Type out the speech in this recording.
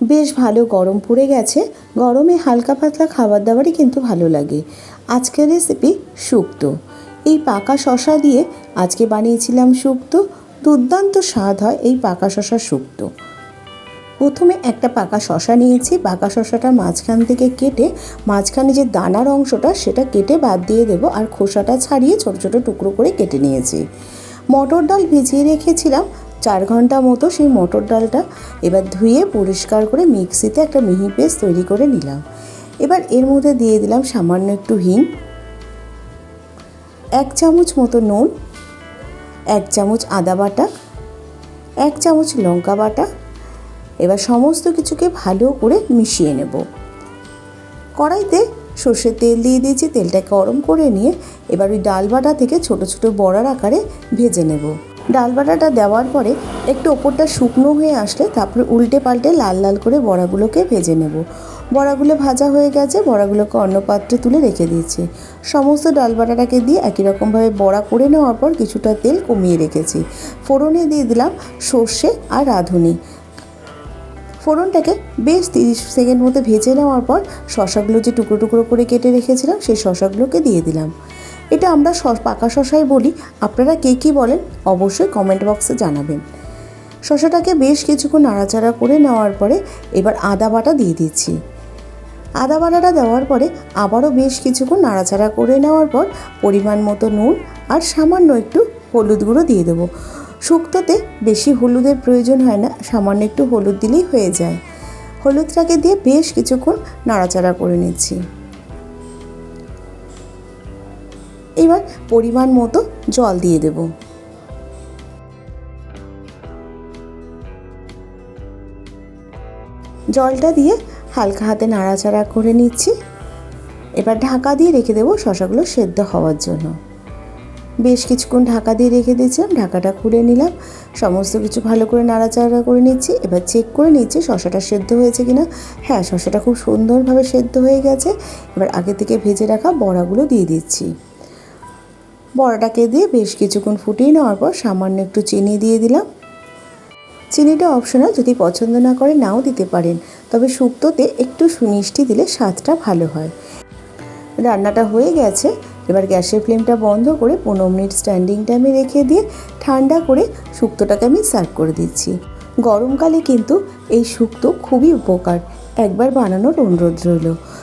বেশ ভালো গরম পড়ে গেছে। গরমে হালকা পাতলা খাবার দাবারই কিন্তু ভালো লাগে। আজকের রেসিপি শুক্তো। এই পাকা শশা দিয়ে আজকে বানিয়েছিলাম শুক্তো। দুর্দান্ত স্বাদ হয় এই পাকা শশার শুক্তো। প্রথমে একটা পাকা শশা নিয়েছি। পাকা শশাটা মাঝখান থেকে কেটে, মাঝখানে যে দানার অংশটা সেটা কেটে বাদ দিয়ে দেবো আর খোসাটা ছাড়িয়ে ছোট ছোট টুকরো করে কেটে নিয়েছি। মটর ডাল ভিজিয়ে রেখেছিলাম। চার ঘণ্টা মতো সেই মটর ডালটা এবার ধুয়ে পরিষ্কার করে মিক্সিতে একটা মিহি পেস্ট তৈরি করে নিলাম। এবার এর মধ্যে দিয়ে দিলাম সামান্য একটু হিং, এক চামচ মতো নুন, এক চামচ আদা বাটা, এক চামচ লঙ্কা বাটা। এবার সমস্ত কিছুকে ভালো করে মিশিয়ে নেব। কড়াইতে সর্ষের তেল দিয়ে দিয়েছি তেলটা গরম করে নিয়ে এবার ওই ডাল বাটা থেকে ছোট ছোট বড়ার আকারে ভেজে নেব। ডাল বাটাটা দেওয়ার পরে একটু ওপরটা শুকনো হয়ে আসলে তারপরে উল্টে পাল্টে লাল লাল করে বড়াগুলোকে ভেজে নেব। বড়াগুলো ভাজা হয়ে গেছে, বড়াগুলোকে অন্য পাত্রে তুলে রেখে দিয়েছি। সমস্ত ডাল বাটাটাকে দিয়ে একই রকমভাবে বড়া করে নেওয়ার পর কিছুটা তেল কমিয়ে রেখেছি। ফোড়নে দিয়ে দিলাম সর্ষে আর রাঁধুনি। ফোড়নটাকে বেশ তিরিশ সেকেন্ড মতো ভেজে নেওয়ার পর শশাগুলো যে টুকরো টুকরো করে কেটে রেখেছিলাম, সেই শশাগুলোকে দিয়ে দিলাম। এটা আমরা পাকা শশাই বলি। আপনারা কে কী বলেন অবশ্যই কমেন্ট বক্সে জানাবেন। শশাটাকে বেশ কিছুক্ষণ নাড়াচাড়া করে নেওয়ার পরে এবার আদা বাটা দিয়ে দিচ্ছি। আদা বাটাটা দেওয়ার পরে আবারও বেশ কিছুক্ষণ নাড়াচাড়া করে নেওয়ার পর পরিমাণ মতো নুন আর সামান্য একটু হলুদ গুঁড়ো দিয়ে দেবো। শুক্তোতে বেশি হলুদের প্রয়োজন হয় না, সামান্য একটু হলুদ দিলেই হয়ে যায়। হলুদটাকে দিয়ে বেশ কিছুক্ষণ নাড়াচাড়া করে নিচ্ছি। এবার পরিমাণ মতো জল দিয়ে দেব। জলটা দিয়ে হালকা হাতে নাড়াচাড়া করে নিচ্ছি। এবার ঢাকা দিয়ে রেখে দেবো শশাগুলো সেদ্ধ হওয়ার জন্য। বেশ কিছুক্ষণ ঢাকা দিয়ে রেখে দিয়েছিলাম, ঢাকাটা খুলে নিলাম। সমস্ত কিছু ভালো করে নাড়াচাড়া করে নিচ্ছি। এবার চেক করে নিচ্ছি শশাটা সেদ্ধ হয়েছে কিনা। হ্যাঁ শশাটা খুব সুন্দরভাবে সেদ্ধ হয়ে গেছে। এবার আগে থেকে ভেজে রাখা বড়াগুলো দিয়ে দিচ্ছি। বড়াটাকে দিয়ে বেশ কিছুক্ষণ ফুটিয়ে নেওয়ার পর সামান্য একটু চিনি দিয়ে দিলাম। চিনিটা অপশনাল যদি পছন্দ না করে নাও দিতে পারেন। তবে শুক্তোতে একটু সুমিষ্টি দিলে স্বাদটা ভালো হয়। রান্নাটা হয়ে গেছে। এবার গ্যাসের ফ্লেমটা বন্ধ করে পনেরো মিনিট স্ট্যান্ডিং টাইমে রেখে দিয়ে ঠান্ডা করে শুক্তোটাকে আমি সার্ভ করে দিচ্ছি। গরমকালে কিন্তু এই শুক্তো খুবই উপকার। একবার বানানোর অনুরোধ রইল।